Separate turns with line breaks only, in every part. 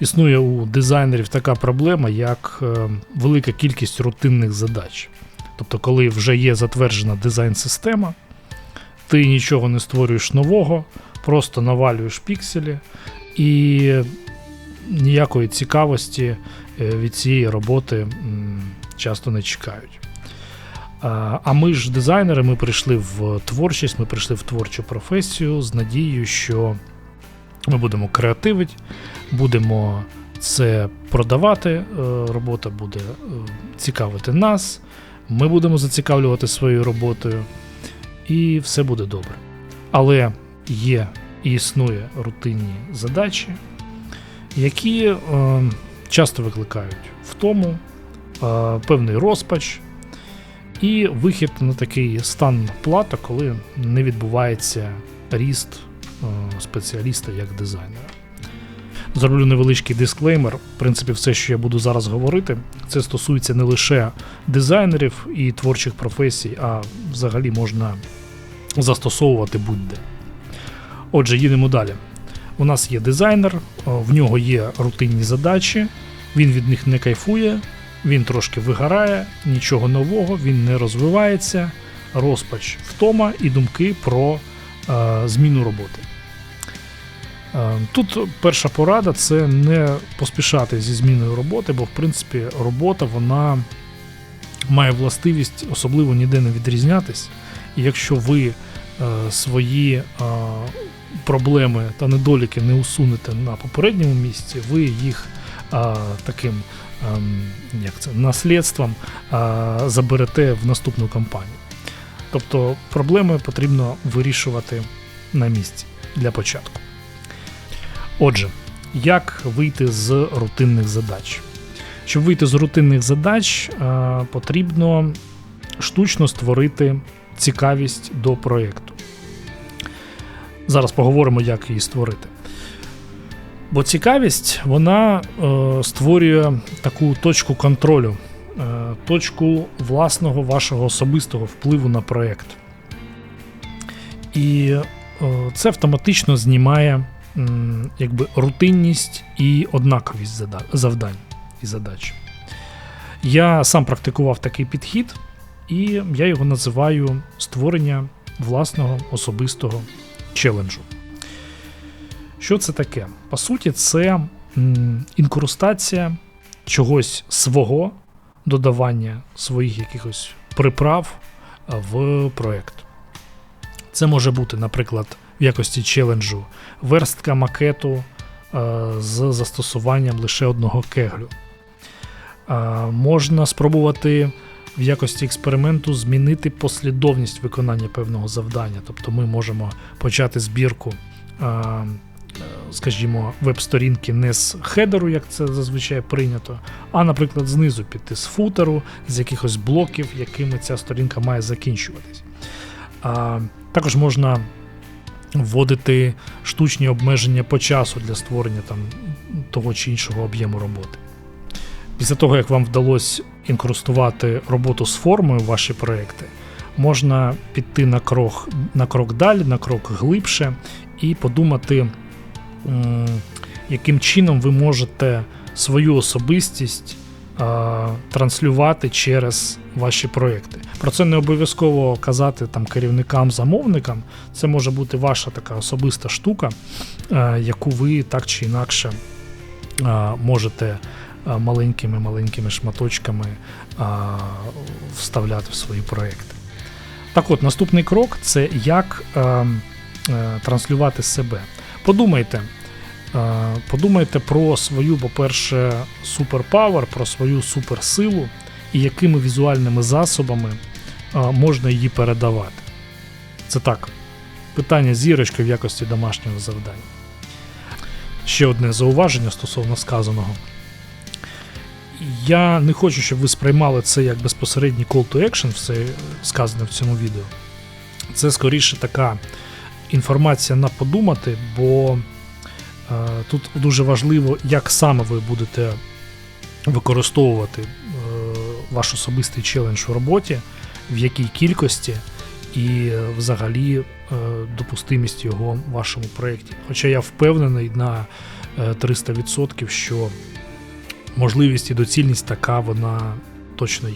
існує у дизайнерів така проблема, як е, велика кількість рутинних задач. Тобто, коли вже є затверджена дизайн-система, ти нічого не створюєш нового, просто навалюєш пікселі і ніякої цікавості е, від цієї роботи часто не чекають. А ми ж дизайнери, ми прийшли в творчість, ми прийшли в творчу професію з надією, що ми будемо креативити, будемо це продавати, е, робота буде е, цікавити нас, ми будемо зацікавлювати своєю роботою, і все буде добре. Але є і існує рутинні задачі, які е, часто викликають втому, е, певний розпач і вихід на такий стан плата, коли не відбувається ріст е, спеціаліста як дизайнера. Зроблю невеличкий дисклеймер. В принципі, все, що я буду зараз говорити, це стосується не лише дизайнерів і творчих професій, а взагалі можна застосовувати будь-де. Отже, їдемо далі. У нас є дизайнер, в нього є рутинні задачі, він від них не кайфує, він трошки вигорає, нічого нового, він не розвивається, розпач втома і думки про е, зміну роботи. Е, тут перша порада це не поспішати зі зміною роботи, бо в принципі робота вона має властивість особливо ніде не відрізнятись. І якщо ви е, свої е, проблеми та недоліки не усунете на попередньому місці, ви їх таким ем, як це, наслідством заберете в наступну кампанію. Тобто проблеми потрібно вирішувати на місці для початку. Отже, як вийти з рутинних задач? Щоб вийти з рутинних задач, потрібно штучно створити цікавість до проєкту. Зараз поговоримо, як її створити. Бо цікавість вона е, створює таку точку контролю, е, точку власного вашого особистого впливу на проєкт. І е, це автоматично знімає якби, рутинність і однаковість завдань і задач. Я сам практикував такий підхід, і я його називаю створення власного особистого челенджу. Що це таке? По суті, це інкрустація чогось свого, додавання своїх якихось приправ в проєкт. Це може бути, наприклад, в якості челенджу верстка макету з застосуванням лише одного кеглю. Можна спробувати в якості експерименту змінити послідовність виконання певного завдання. Тобто ми можемо почати збірку скажімо, веб-сторінки не з хедеру, як це зазвичай прийнято, а, наприклад, знизу піти з футеру, з якихось блоків, якими ця сторінка має закінчуватись. Також можна вводити штучні обмеження по часу для створення там, того чи іншого об'єму роботи. Після того, як вам вдалося інкрустувати роботу з формою в ваші проекти, можна піти на крок, на крок далі, на крок глибше і подумати, яким чином ви можете свою особистість транслювати через ваші проекти. Про це не обов'язково казати там керівникам-замовникам. Це може бути ваша така особиста штука, яку ви так чи інакше можете маленькими-маленькими шматочками вставляти в свої проекти. Так от, наступний крок це як е, транслювати себе. Подумайте, е, подумайте про свою, по-перше, суперпавер, про свою суперсилу і якими візуальними засобами е, можна її передавати. Це так, питання зірочки в якості домашнього завдання. Ще одне зауваження стосовно сказаного. Я не хочу, щоб ви сприймали це як безпосередній call to action, все сказане в цьому відео. Це скоріше така інформація на подумати, бо е, тут дуже важливо, як саме ви будете використовувати е, ваш особистий челендж у роботі, в якій кількості і е, взагалі е, допустимість його в вашому проєкті. Хоча я впевнений на е, 300%, що можливість і доцільність така вона точно є.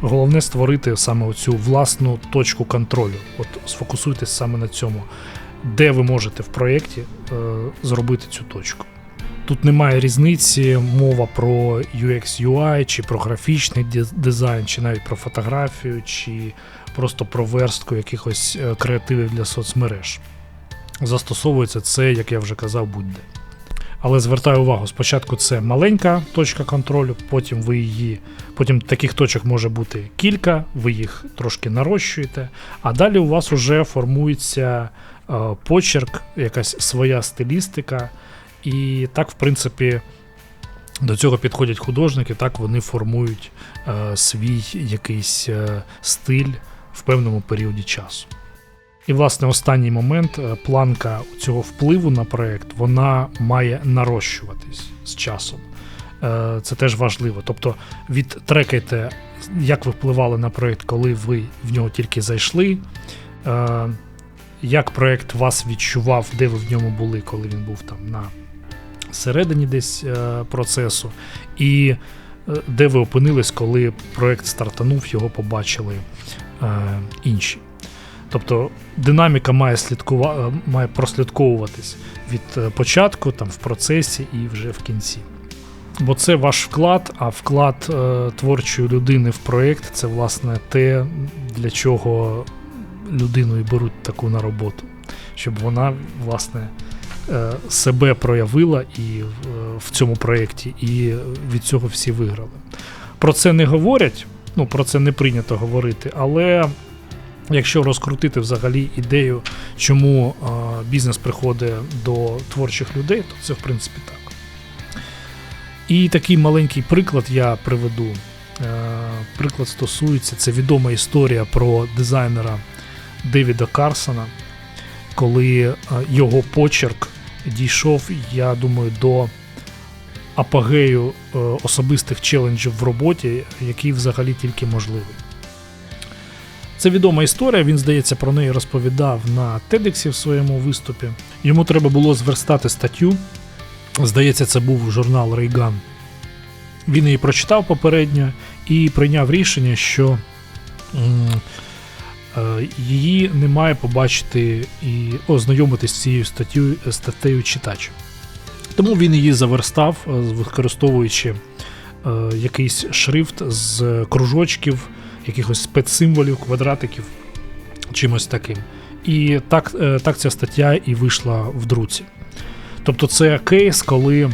Головне створити саме оцю власну точку контролю. От сфокусуйтесь саме на цьому, де ви можете в проєкті е, зробити цю точку. Тут немає різниці, мова про UX UI, чи про графічний дизайн, чи навіть про фотографію, чи просто про верстку якихось е, креативів для соцмереж. Застосовується це, як я вже казав, будь-де. Але звертаю увагу, спочатку це маленька точка контролю, потім ви її, потім таких точок може бути кілька, ви їх трошки нарощуєте, а далі у вас вже формується е, почерк, якась своя стилістика. І так, в принципі, до цього підходять художники, так вони формують е, свій якийсь е, стиль в певному періоді часу. І, власне, останній момент е, планка цього впливу на проєкт вона має нарощуватись з часом. Е, Це теж важливо. Тобто відтрекайте, як ви впливали на проєкт, коли ви в нього тільки зайшли. е, Як проєкт вас відчував, де ви в ньому були, коли він був там на середині десь процесу, і де ви опинились, коли проєкт стартанув, його побачили інші. Тобто динаміка має слідкува... е, має прослідковуватись від е, початку, там, в процесі і вже в кінці. Бо це ваш вклад, а вклад е, творчої людини в проєкт це власне те, для чого людину і беруть таку на роботу. Щоб вона, власне, е, себе проявила і в, в цьому проєкті, і від цього всі виграли. Про це не говорять, ну про це не прийнято говорити, але якщо розкрутити взагалі ідею, чому е, бізнес приходить до творчих людей, то це в принципі так. І такий маленький приклад я приведу. Е, Приклад стосується, це відома історія про дизайнера Девіда Карсона, коли е, його почерк дійшов, я думаю, до апогею особистих челенджів в роботі, який взагалі тільки можливий. Це відома історія, він, здається, про неї розповідав на TEDx в своєму виступі. Йому треба було зверстати статтю. Здається, це був журнал Рейган. Він її прочитав попередньо і прийняв рішення, що е, її не має побачити і ознайомитись з цією статтю, статтею читач. Тому він її заверстав, е, використовуючи е, якийсь шрифт з кружочків, якихось спецсимволів, квадратиків, чимось таким. І так, е, так ця стаття і вийшла в друці. Тобто, це кейс, коли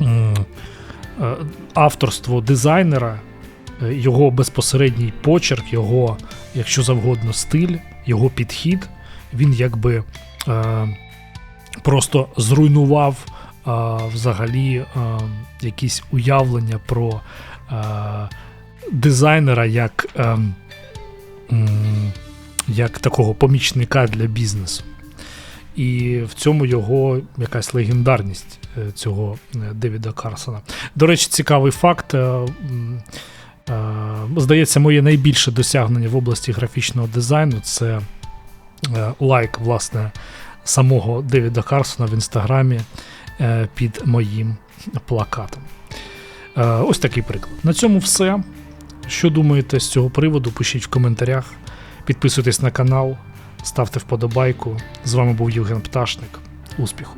е, авторство дизайнера, е, його безпосередній почерк, його, якщо завгодно, стиль, його підхід, він якби просто зруйнував взагалі якісь уявлення про дизайнера як, е, м, як такого помічника для бізнесу. І в цьому його якась легендарність е, цього е, Девіда Карсона. До речі, цікавий факт. е, Здається, моє найбільше досягнення в області графічного дизайну це лайк, власне, самого Девіда Карсона в інстаграмі під моїм плакатом. Ось такий приклад. На цьому все. Що думаєте з цього приводу? Пишіть в коментарях. Підписуйтесь на канал, ставте вподобайку. З вами був Євген Пташник. Успіху!